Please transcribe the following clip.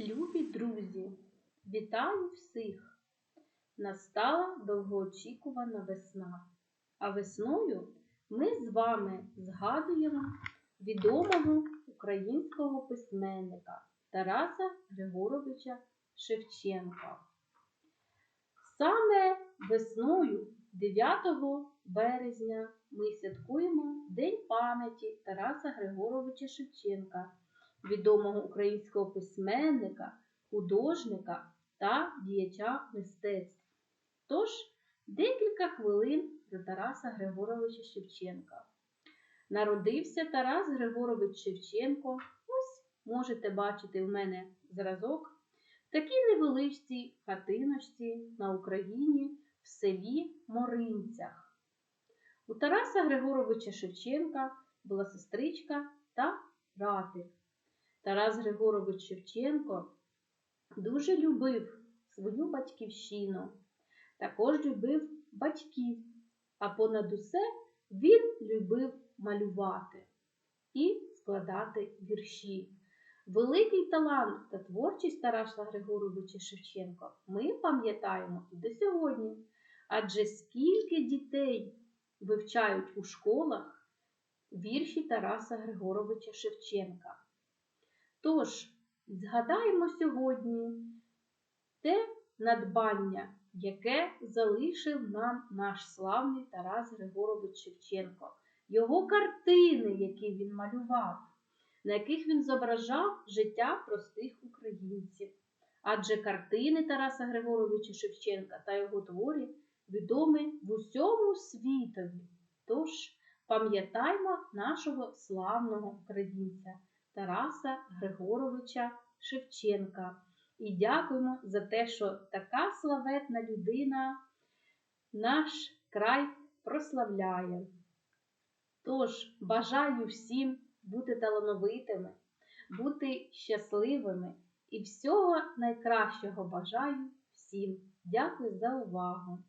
Любі друзі, вітаю всіх! Настала довгоочікувана весна. А весною ми з вами згадуємо відомого українського письменника Тараса Григоровича Шевченка. Саме весною 9 березня ми святкуємо День пам'яті Тараса Григоровича Шевченка, відомого українського письменника, художника та діяча мистецтв. Тож, декілька хвилин про Тараса Григоровича Шевченка. Народився Тарас Григорович Шевченко. Ось можете бачити в мене зразок. В такій невеличкій хатиночці на Україні в селі Моринцях. У Тараса Григоровича Шевченка була сестричка та братик. Тарас Григорович Шевченко дуже любив свою батьківщину, також любив батьків, а понад усе він любив малювати і складати вірші. Великий талант та творчість Тараса Григоровича Шевченка ми пам'ятаємо і до сьогодні. Адже скільки дітей вивчають у школах вірші Тараса Григоровича Шевченка. Тож, згадаємо сьогодні те надбання, яке залишив нам наш славний Тарас Григорович Шевченко, його картини, які він малював, на яких він зображав життя простих українців. Адже картини Тараса Григоровича Шевченка та його творі відомі в усьому світові. Тож пам'ятаймо нашого славного українця Тараса Григоровича Шевченка. І дякуємо за те, що така славетна людина наш край прославляє. Тож бажаю всім бути талановитими, бути щасливими і всього найкращого бажаю всім. Дякую за увагу!